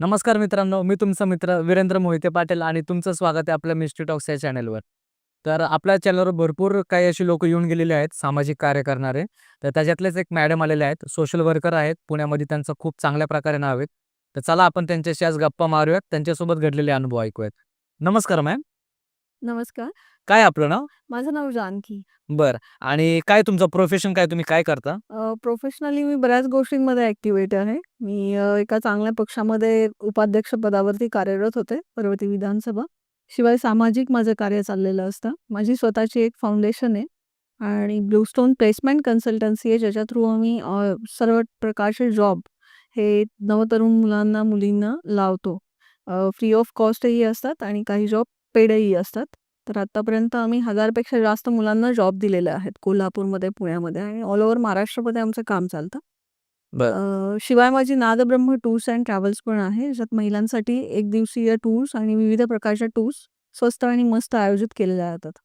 नमस्कार मित्रांनो, मी तुमचा मित्र वीरेंद्र मोहिते पाटील आणि तुमचं स्वागत आहे आपल्या मिस्ट्री टॉक्स या चॅनलवर. तर आपल्या चॅनलवर भरपूर काही अशी लोकं येऊन गेलेले आहेत, सामाजिक कार्य करणारे. तर त्याच्यातलेच एक मॅडम आलेले आहेत, सोशल वर्कर आहेत. पुण्यामध्ये त्यांचं खूप चांगल्या प्रकारे नाव आहे. तर चला आपण त्यांच्याशी आज गप्पा मारूयात, त्यांच्यासोबत घडलेले अनुभव ऐकूयात. नमस्कार मॅम. नमस्कार. काय आपलं नाव? माझं नाव जानकी. बरं आणि काय तुमचं प्रोफेशन काय? तुम्ही काय करता? प्रोफेशनली मी बऱ्याच गोष्टींमध्ये ऍक्टिव्हेट आहे. मी अ, एका चांगल्या पक्षामध्ये उपाध्यक्ष पदावरती कार्यरत होते, पर्वती विधानसभा. शिवाय सामाजिक माझं कार्य चाललेलं असतं. माझी स्वतःची एक फाउंडेशन आहे आणि ब्लूस्टोन प्लेसमेंट कन्सल्टन्सी आहे, ज्याच्या थ्रू आम्ही अ, सर्व प्रकारचे जॉब हे नवतरुण मुलांना, मुलींना लावतो. अ, फ्री ऑफ कॉस्टही असतात आणि काही जॉब पेडही असतात. तर आत्तापर्यंत आम्ही 1000 पेक्षा जास्त मुलांना जॉब दिलेले आहेत कोल्हापूरमध्ये, पुण्यामध्ये आणि ऑल ओव्हर महाराष्ट्रामध्ये आमचं काम चालतं. अ, शिवाय माझी नादब्रह्म टूर्स अँड ट्रॅव्हल्स पण आहे, ज्यात महिलांसाठी एक दिवसीय टूर्स आणि विविध प्रकारच्या टूर्स स्वस्त आणि मस्त आयोजित केलेल्या जातात.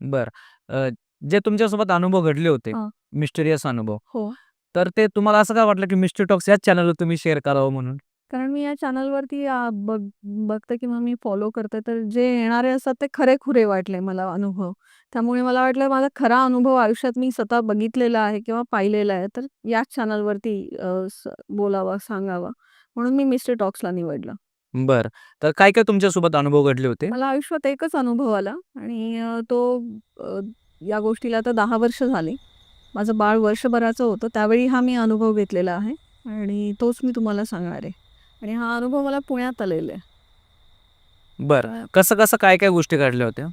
बरं. अ, जे तुमच्यासोबत अनुभव घडले होते, हां. मिस्टिरियस अनुभव. हो. तर ते तुम्हाला असं का वाटलं, की मिस्ट्री टॉक्स याच चॅनलवर तुम्ही शेअर करावं म्हणून? कारण मी या चॅनलवरती बघ बघते किंवा मी फॉलो करते, तर जे येणारे असतात ते खरे-खुरे वाटले मला अनुभव. त्यामुळे मला वाटलं माझा खरा अनुभव आयुष्यात मी स्वतः बघितलेला आहे किंवा पाहिलेला आहे, तर याच चॅनलवरती बोलावा, सांगावा म्हणून मी मिस्ट्री टॉक्सला निवडलं. बरं. तर काय-काय तुमच्यासोबत अनुभव घडले होते? मला आयुष्यात एकच अनुभव आला आणि तो या गोष्टीला आता 10 वर्ष झाली. माझं बाळ वर्षभराचं होतं, त्यावेळी हा मी अनुभव घेतलेला आहे आणि तोच मी तुम्हाला सांगणार आहे आणि हा अनुभव मला पुण्यात आलेला आहे. बरं. अ कसं-कसं, काय-काय गोष्टी घडल्या होत्या?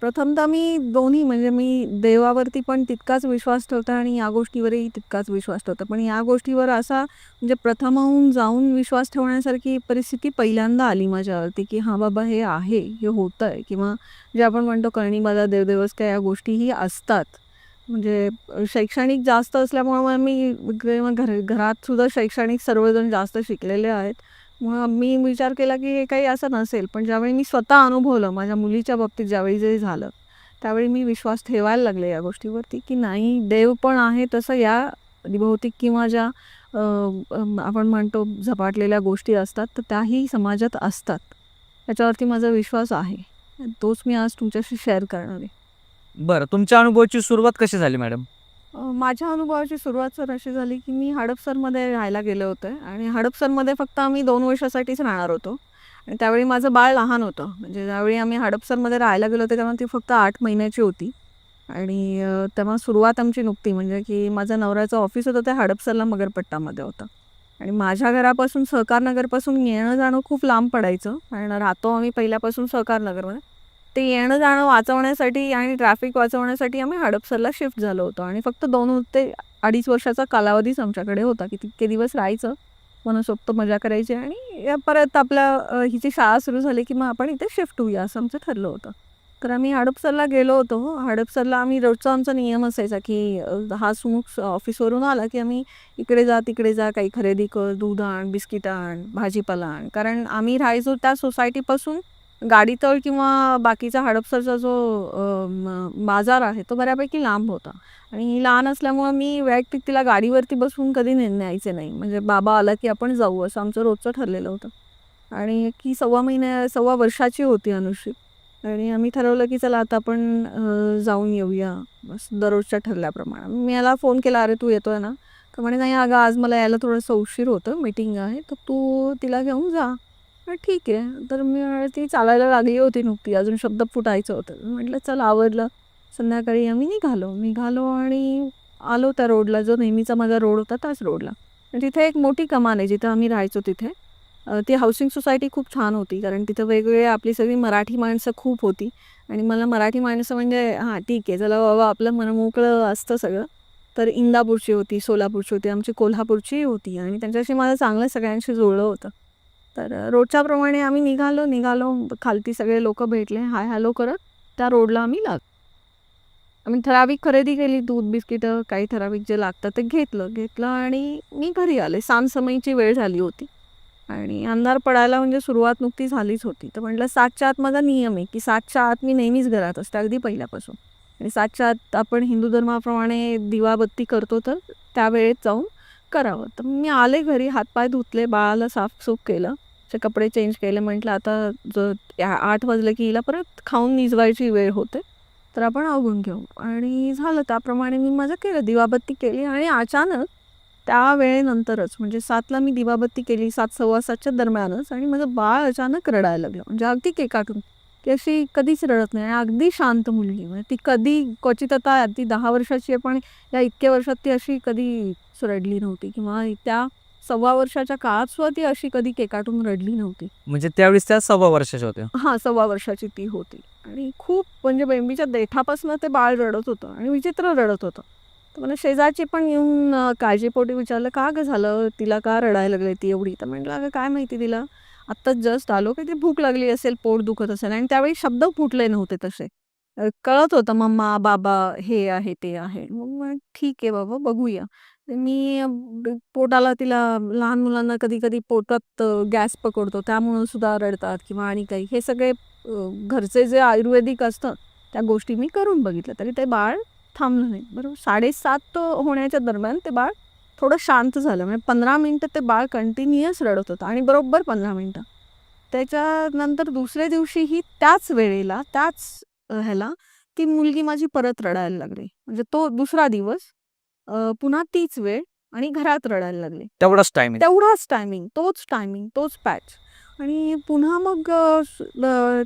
प्रथमतः मी दोन्ही म्हणजे मी देवावरती पण तितकाच विश्वास ठेवते आणि या गोष्टीवरही तितकाच विश्वास ठेवते. पण या गोष्टीवर असा म्हणजे प्रथमहून जाऊन विश्वास ठेवण्यासारखी परिस्थिती पहिल्यांदा आली माझ्यावरती, की हां बाबा हे आहे, हे होतंय किंवा जे आपण म्हणतो करणी बाधा देव दिवस या गोष्टीही असतात. म्हणजे शैक्षणिक जास्त असल्यामुळं मी घर घरात सुद्धा शैक्षणिक सर्वजण जास्त शिकलेले आहेत. मग मी विचार केला, की हे काही असं नसेल. पण ज्यावेळी मी स्वतः अनुभवलं, माझ्या मुलीच्या बाबतीत ज्यावेळी जे झालं, त्यावेळी मी विश्वास ठेवायला लागले या गोष्टीवरती, की नाही देव पण आहे तसं या भौतिक किंवा ज्या आपण म्हणतो झपाटलेल्या गोष्टी असतात, तर त्याही समाजात असतात. त्याच्यावरती माझा विश्वास आहे. तोच मी आज तुमच्याशी शेअर करणार आहे. बरं. तुमच्या अनुभवाची सुरुवात कशी झाली मॅडम? माझ्या अनुभवाची सुरुवात सर अशी झाली, की मी हडपसरमध्ये राहायला गेले होते आणि हडपसरमध्ये फक्त आम्ही दोन वर्षासाठीच राहणार होतो आणि त्यावेळी माझं बाळ लहान होतं. म्हणजे ज्यावेळी आम्ही हडपसरमध्ये राहायला गेलो होते तेव्हा ती फक्त आठ महिन्याची होती आणि तेव्हा सुरुवात आमची नुकती म्हणजे की माझं नवऱ्याचं ऑफिस होतं ते हडपसरला मगरपट्टामध्ये होतं आणि माझ्या घरापासून सहकार नगरपासून येणं-जाणं खूप लांब पडायचं कारण राहतो आम्ही पहिल्यापासून सहकार ते येणं-जाणं वाचवण्यासाठी आणि ट्रॅफिक वाचवण्यासाठी आम्ही हडपसरला शिफ्ट झालो होतो आणि फक्त दोन ते 2.5 वर्षाचा कालावधीच आमच्याकडे होता, की तितके दिवस राहायचं, मनसोक्त मजा करायची आणि परत आपल्या हिची शाळा सुरू झाली, की मग आपण इथे शिफ्ट होऊया असं आमचं ठरलं होतं. तर आम्ही हडपसरला गेलो होतो. हडपसरला आम्ही रोजचा आमचा नियम असायचा, की हा सुमुख ऑफिसवरून आला, की आम्ही इकडे जा, तिकडे जा, काही खरेदी कर, दूध आण, बिस्किटं आण, भाजीपाला आण. कारण आम्ही राहायचो त्या सोसायटीपासून गाडीतळ किंवा बाकीचा हडपसरचा जो बाजार आहे, तो बऱ्यापैकी लांब होता आणि ही लहान असल्यामुळं मी वैयक्तिक तिला गाडीवरती बसवून कधी ने न्यायचे नाही. म्हणजे बाबा आला, की आपण जाऊ असं आमचं रोजचं ठरलेलं होतं आणि की सव्वा महिन्या सव्वा वर्षाची होती अनुश्री आणि आम्ही ठरवलं, की चला आता आपण जाऊन येऊया दररोजच्या ठरल्याप्रमाणे. मी याला फोन केला, "अरे तू येतोय ना?" तर म्हणे, "नाही अगं, आज मला यायला थोडंसं उशीर होतं, मीटिंग आहे, तर तू तिला घेऊन जा." "ठीक आहे." तर मी ती चालायला लागली होती नुकती, अजून शब्द फुटायचं होतं. म्हटलं, "चल आवडलं संध्याकाळी आम्ही निघालो. निघालो आणि आलो त्या रोडला, जो नेहमीचा माझा रोड होता त्याच रोडला. तिथे एक मोठी कमान आहे, जिथं आम्ही राहायचो तिथे. ती हाऊसिंग सोसायटी खूप छान होती, कारण तिथं वेगवेगळे आपली सगळी मराठी माणसं खूप होती आणि मला मराठी माणसं म्हणजे हां, ठीक आहे, चला बाबा आपलं मनमोकळं असतं सगळं. तर इंदापूरची होती, सोलापूरची होती, आमची कोल्हापूरचीही होती आणि त्यांच्याशी माझं चांगलं सगळ्यांशी जुळलं होतं. तर रोजच्याप्रमाणे आम्ही निघालो, निघालो खालती सगळे लोक भेटले, हाय हॅलो करत त्या रोडला आम्ही लाग आम्ही ठराविक खरेदी केली, दूध, बिस्किटं, काही ठराविक जे लागतं ते घेतलं. घेतलं आणि मी घरी आले. सांजसमयीची वेळ झाली होती आणि अंधार पडायला म्हणजे सुरुवात नुकती झालीच होती. तर म्हटलं सातच्या आत माझा नियम आहे, की सातच्या आत मी नेहमीच घरात असते, अगदी पहिल्यापासून आणि सातच्या आत आपण हिंदू धर्माप्रमाणे दिवाबत्ती करतो, तर त्यावेळेत जाऊन करावं. तर मी आले घरी हातपाय धुतले बाळाला साफसूफ केलं. असे कपडे चेंज केले. म्हटलं आता ज या- आठ वाजले की हिला परत खाऊन निजवायची वेळ होते. तर आपण आवरून घेऊ. आणि झालं. त्याप्रमाणे मी माझं केलं. दिवाबत्ती केली. आणि अचानक त्या वेळेनंतरच म्हणजे सातला मी दिवाबत्ती केली सात सव्वा सातच्या दरम्यानच आणि माझं बाळ अचानक रडायला लागलं. म्हणजे अगदी केकाटून ती अशी कधीच रडत नाही. आणि अगदी शांत मुलगी. म्हणजे ती कधी क्वचित आता ती दहा वर्षाची आहे पण या इतक्या वर्षात ती अशी कधी रडली नव्हती. किंवा त्या सव्वा वर्षाच्या काळात सुद्धा ती अशी कधी केकाटून रडली नव्हती. म्हणजे त्यावेळेस त्या सव्वा वर्षाच्या होत्या? हां सव्वा वर्षाची ती होती. आणि खूप म्हणजे बेंबीच्या देठापासून ते बाळ रडत होतं आणि विचित्र रडत होतं. तर मला शेजारची पण येऊन काळजीपोटी विचारलं का ग झालं? तिला का रडायला लागली ती एवढी? तर म्हटलं अगं काय माहिती तिला? आत्ताच जस्ट आलो की ती भूक लागली असेल पोट दुखत असेल आणि त्यावेळी शब्द फुटले नव्हते तसे. कळत होतं मम्मा बाबा हे आहे ते आहे. मग मग ठीक आहे बाबा बघूया. मी पोटाला तिला लहान मुलांना कधी कधी पोटात गॅस पकडतो त्यामुळं सुद्धा रडतात किंवा आणि काही. हे सगळे घरचे जे आयुर्वेदिक असतं त्या गोष्टी मी करून बघितल्या तरी ते बाळ थांबलं नाही. बरोबर साडेसात होण्याच्या दरम्यान ते बाळ थोडं शांत झालं. म्हणजे पंधरा मिनटं ते बाळ कंटिन्युअस रडत होतं. आणि बरोबर पंधरा मिनटं. त्याच्यानंतर दुसऱ्या दिवशीही त्याच वेळेला त्याच ह्याला ती मुलगी माझी परत रडायला लागली. म्हणजे तो दुसरा दिवस पुन्हा तीच वेळ आणि घरात रडायला लागली. तेवढाच टाइम तेवढाच टायमिंग तोच टायमिंग तोच पॅच आणि पुन्हा मग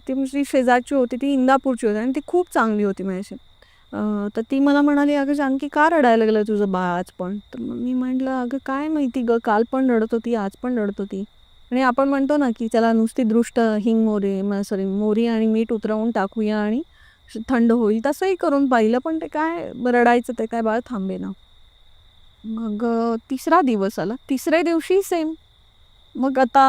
ती जी शेजारची होती ती इंदापूरची होती आणि ती खूप चांगली होती माझ्याशी. तर ती मला म्हणाली अगं जानकी का रडायला लागलं तुझं बाळ आज पण? तर मग मी म्हटलं अगं काय माहिती ग काल पण रडत होती आज पण रडत होती. आणि आपण म्हणतो ना की त्याला नुसती दृष्ट हिंग मोरे सॉरी मोरी आणि मीठ उतरवून टाकूया आणि थंड होईल तसंही करून पाहिलं पण ते काय रडायचं ते काय बाळ थांबे ना. मग तिसरा दिवस आला तिसऱ्या दिवशी सेम मग आता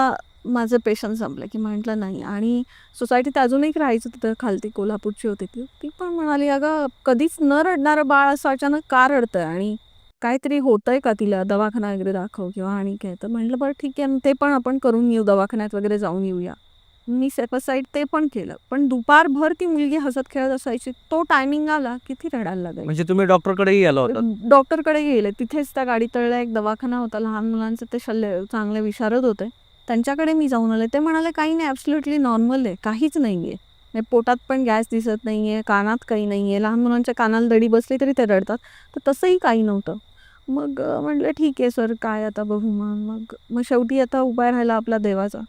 माझं पेशन्स संपलं की म्हटलं नाही. आणि सोसायटीत अजून एक राहायचं तिथं खालती कोल्हापूरची होती ती. ती पण म्हणाली अगं कधीच न रडणारं बाळ असं अचानक का रडतंय? आणि काहीतरी होतंय का तिला? दवाखाना वगैरे दाखव किंवा आणि काय? तर म्हटलं बरं ठीक आहे. ते पण आपण करून येऊ. दवाखान्यात वगैरे जाऊन येऊया. मी सेपसाईड ते पण केलं. पण दुपारभर ती मुलगी हसत खेळत असायची. तो टायमिंग आला की ती रडायला लागायची. म्हणजे तुम्ही डॉक्टरकडेही गेला होता डॉक्टरकडे गेले. तिथेच त्या गाडी तळला एक दवाखाना होता. लहान मुलांचं ते शल्य चांगले विशारद होते. त्यांच्याकडे मी जाऊन आले. ते म्हणाले काही नाही ॲब्सोल्युटली नॉर्मल आहे. काहीच नाही आहे म्हणजे पोटात पण गॅस दिसत नाही आहे कानात काही नाही आहे लहान मुलांच्या कानाला दडी बसली तरी ते रडतात. तर तसंही काही नव्हतं. मग म्हटलं ठीक आहे सर काय आता बघू मग मग मग शेवटी आता उभा राहिला आपला देवाचा.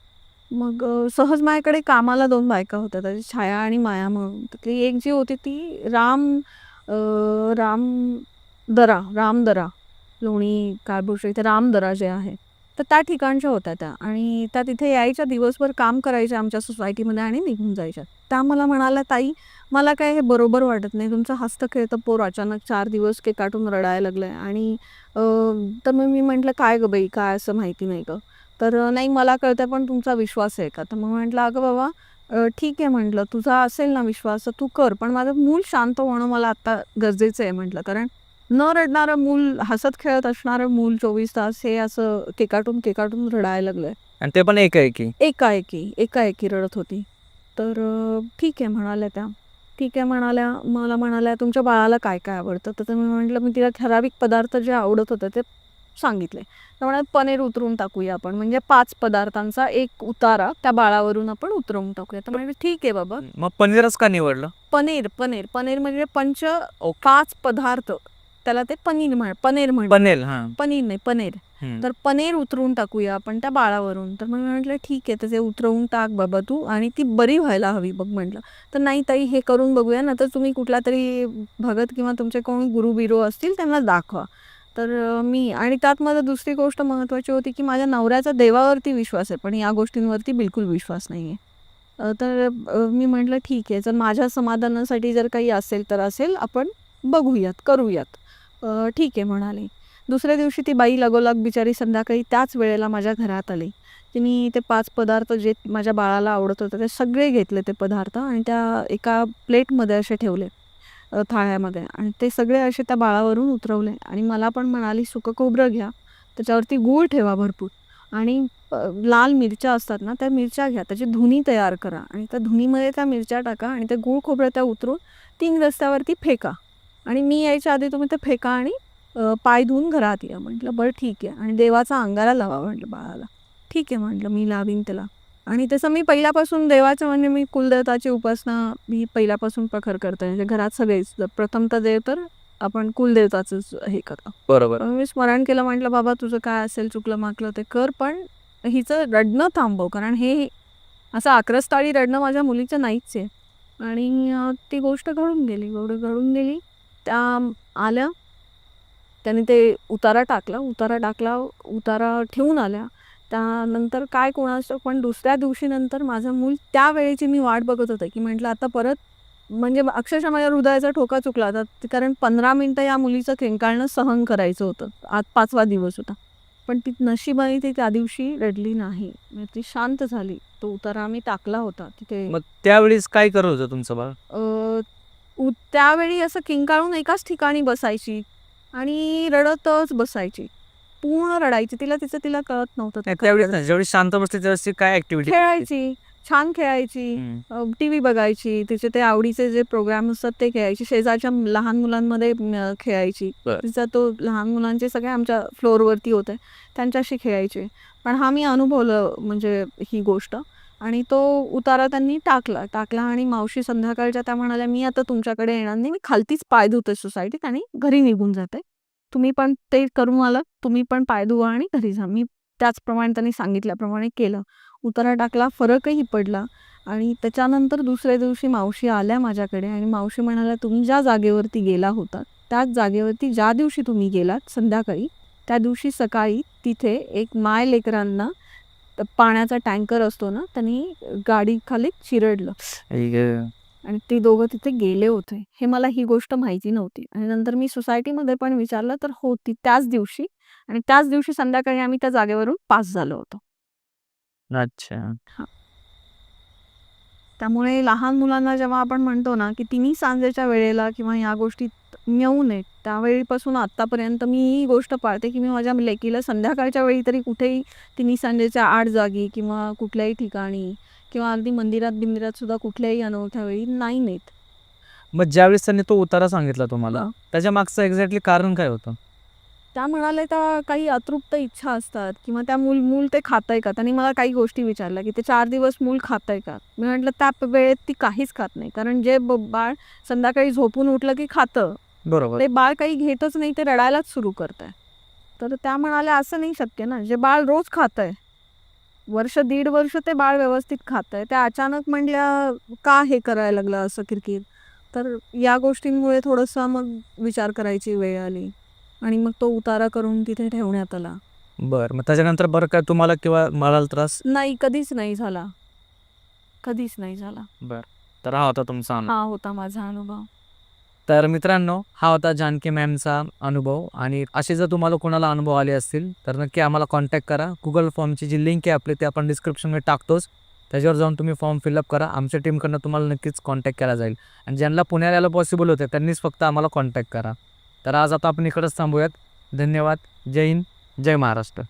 मग सहज माझ्याकडे कामाला दोन बायका होत्या. त्याची छाया आणि माया म्हणून. त्यातली एक जी होती ती राम राम दरा रामदरा लोणी काळभोर इथे रामदरा जे आहे. तर त्या ठिकाणच्या होत्या त्या. आणि त्या तिथे यायच्या दिवसभर काम करायच्या आमच्या सोसायटीमध्ये आणि निघून जायच्या. त्या मला म्हणाल्या ताई मला काय हे बरोबर वाटत नाही. तुमचं हस्तखेळतं पोर अचानक चार दिवस के काटून रडायला लागलं आहे आणि तर मग मी म्हटलं काय गं बाई? काय असं माहिती नाही गं? तर नाही मला कळतं पण तुमचा विश्वास आहे का? तर मग म्हटलं अगं बाबा ठीक आहे म्हटलं तुझा असेल ना विश्वास तर तू कर. पण माझं मूल शांत होणं मला आत्ता गरजेचं आहे म्हटलं. कारण न रडणारं मूल हसत खेळत असणारं मूल चोवीस तास हे असं केकाटून केकाटून रडायला लागलंय. आणि ते पण एक आहे की एकाएकी एकाएकी रडत होती. तर ठीक आहे म्हणाल्या त्या. ठीक आहे म्हणाल्या मला म्हणाल्या तुमच्या बाळाला काय काय आवडतं? तर मी म्हटलं मी तिला ठराविक पदार्थ जे आवडत होते ते सांगितले. तर म्हणाल पनीर उतरून टाकूया आपण. म्हणजे पाच पदार्थांचा एक उतारा त्या बाळावरून आपण उतरवून टाकूया. तर म्हणजे ठीक आहे बाबा. मग पनीरच का निवडलं? पनीर पनीर. पनीर म्हणजे पंच पाच पदार्थ. त्याला ते पनीर म्हण पनीर म्हण पनेल हा. पनीर नाही पनीर. हम्म. तर पनीर उतरवून टाकूया आपण त्या बाळावरून. तर मग मी म्हटलं ठीक आहे तर ते उतरवून टाक बाबा तू आणि ती बरी व्हायला हवी बघ म्हटलं. तर नाही ताई हे करून बघूया ना तर तुम्ही कुठला तरी भगत किंवा तुमचे कोण गुरु बिरू असतील त्यांना दाखवा. तर अं, मी आणि त्यात माझं दुसरी गोष्ट महत्त्वाची होती की माझ्या नवऱ्याचा देवावरती विश्वास आहे पण या गोष्टींवरती बिलकुल विश्वास नाही आहे तर अं, मी म्हटलं ठीक आहे जर माझ्या समाधानासाठी जर काही असेल तर असेल आपण बघूयात करूयात. ठीक आहे म्हणाले. दुसऱ्या दिवशी ती बाई लगोलग बिचारी संध्याकाळी त्याच वेळेला माझ्या घरात आली. तिने ते पाच पदार्थ जे माझ्या बाळाला आवडत होते ते सगळे घेतले ते पदार्थ आणि त्या एका प्लेटमध्ये असे ठेवले थाळ्यामध्ये आणि ते सगळे असे त्या बाळावरून उतरवले आणि मला पण म्हणाली सुकं खोबरं घ्या त्याच्यावरती गूळ ठेवा भरपूर आणि लाल मिरच्या असतात ना त्या मिरच्या घ्या त्याची धुनी तयार करा आणि त्या धुनीमध्ये त्या मिरच्या टाका आणि ते गूळ खोबरं त्या उतरून तीन रस्त्यावरती फेका आणि मी यायच्या आधी तुम्ही ते फेका आणि पाय धुवून घरात या. म्हटलं बरं ठीक आहे. आणि देवाचा अंगाला लावा म्हटलं बाळाला. ठीक आहे म्हटलं मी लावीन त्याला आणि तसं मी पहिल्यापासून देवाचं म्हणजे मी कुलदेवताची उपासना मी पहिल्यापासून प्रखर करते. म्हणजे घरात सगळेच प्रथम तर देव तर आपण कुलदेवताचंच हे करतो. बरोबर. मी स्मरण केलं म्हटलं बाबा तुझं काय असेल चुकलं माकलं ते कर. पण हिचं रडणं थांबव कारण हे असं आक्रस्ताळी रडणं माझ्या मुलीचं नाहीच आहे. आणि ती गोष्ट घडून गेली गोष्ट घडून गेली त्या आल्या. त्याने ते उतारा टाकला. उतारा टाकला उतारा ठेवून आल्या. त्यानंतर काय कोणाचं पण दुसऱ्या दिवशी नंतर माझं मूल त्या वेळेची मी वाट बघत होते की म्हटलं आता परत म्हणजे अक्षरशः माझ्या हृदयाचा ठोका चुकला होता. कारण पंधरा मिनटं या मुलीचं किंकाळणं सहन करायचं होतं. आज पाचवा दिवस होता. पण ती नशिबाने ती त्या दिवशी रडली नाही. ती शांत झाली. तो उतारा आम्ही टाकला होता. तिथे मग त्यावेळेस काय करत होतं तुमचं बाळ? त्यावेळी असं किंकाळून एकाच ठिकाणी बसायची आणि रडतच बसायची. पूर्ण रडायची. तिला तिचं तिला कळत नव्हतं ज्यावेळेस शांत बसते त्यावेळेस काय ऍक्टिव्हिटी खेळायची. छान खेळायची. टी व्ही बघायची. तिचे ते आवडीचे जे प्रोग्राम असतात ते खेळायची. शेजारच्या लहान मुलांमध्ये खेळायची. तिचा तो लहान मुलांचे सगळे आमच्या फ्लोअरवरती होते. त्यांच्याशी खेळायचे. पण हा मी अनुभवलं म्हणजे ही गोष्ट. आणि तो उतारा त्यांनी टाकला. टाकला आणि मावशी संध्याकाळच्या त्या म्हणाल्या मी आता तुमच्याकडे येणार नाही. मी खालतीच पाय धुते सोसायटीत आणि घरी निघून जाते. तुम्ही पण ते करून आलं. तुम्ही पण पाय धुवा आणि घरी जा. मी त्याचप्रमाणे त्यांनी सांगितल्याप्रमाणे केलं. उतारा टाकला फरकही पडला आणि त्याच्यानंतर दुसऱ्या दिवशी मावशी आल्या माझ्याकडे आणि मावशी म्हणाल्या तुम्ही ज्या जागेवरती गेला होता त्याच जागेवरती ज्या दिवशी तुम्ही गेलात संध्याकाळी त्या दिवशी सकाळी तिथे एक माय लेकरांना त- पाण्याचा टँकर असतो ना त्यांनी गाडी खाली चिरडलं. आणि ते दोघं तिथे गेले होते. हे मला ही गोष्ट माहिती नव्हती. आणि नंतर मी सोसायटीमध्ये पण विचारलं तर हो ती त्याच दिवशी. आणि त्याच दिवशी संध्याकाळी आम्ही त्या जागेवरून पास झालो होतो. अच्छा. त्यामुळे लहान मुलांना जेव्हा आपण म्हणतो ना की तिन्ही सांजेच्या वेळेला किंवा ह्या गोष्टी मिळू नयेत त्यावेळीपासून आत्तापर्यंत मी ही गोष्ट पाळते की मी माझ्या लेकीला संध्याकाळच्या वेळी तरी कुठेही तिन्ही सांजेच्या आड जागी किंवा कुठल्याही ठिकाणी किंवा अगदी मंदिरात बिंदिरात सुद्धा कुठल्याही अनोळख्या वेळी नाही नेत मग ज्यावेळेस त्यांनी तो उतारा सांगितला तुम्हाला. त्याच्या मागचं एक्झॅक्टली कारण काय होतं त्या म्हणाले त्या काही अतृप्त इच्छा असतात किंवा त्या मूल मूल ते खातंय का? त्यांनी मला काही गोष्टी विचारल्या की ते चार दिवस मूल खातंय का? मी म्हटलं त्या वेळेत ती काहीच खात नाही. कारण जे बाळ संध्याकाळी झोपून उठलं की खातं. बरोबर. ते बाळ काही घेतच नाही ते रडायलाच सुरू करत आहे तर त्या म्हणाल्या असं नाही शक्य ना. जे बाळ रोज खात आहे वर्ष दीड वर्ष ते बाळ व्यवस्थित खात आहे त्या अचानक म्हणल्या का हे करायला लागलं असं किरकिर? तर या गोष्टींमुळे थोडंसं मग विचार करायची वेळ आली. आणि मग तो उतारा करून तिथे ठेवण्यात आला. बर मग त्याच्यानंतर बरं काय तुम्हाला किंवा मला त्रास? नाही कधीच नाही झाला. कधीच नाही झाला. बर तर हा होता तुमचा अनुभव हा होता माझा अनुभव. तर मित्रांनो हा होता जानकी मॅमचा अनुभव आणि असे जर तुम्हाला कोणाला अनुभव आले असतील तर नक्की आम्हाला कॉन्टॅक्ट करा. गुगल फॉर्मची जी लिंक आहे आपली ते आपण डिस्क्रिप्शनमध्ये टाकतोच. त्याच्यावर जाऊन तुम्ही फॉर्म फिलअप करा. आमच्या टीमकडनं तुम्हाला नक्कीच कॉन्टॅक्ट केला जाईल. आणि ज्यांना पुण्याला यायला पॉसिबल होते त्यांनीच फक्त आम्हाला कॉन्टॅक्ट करा. तर आज आता आपण इकडंच थांबूयात. धन्यवाद. जय हिंद. जय महाराष्ट्र.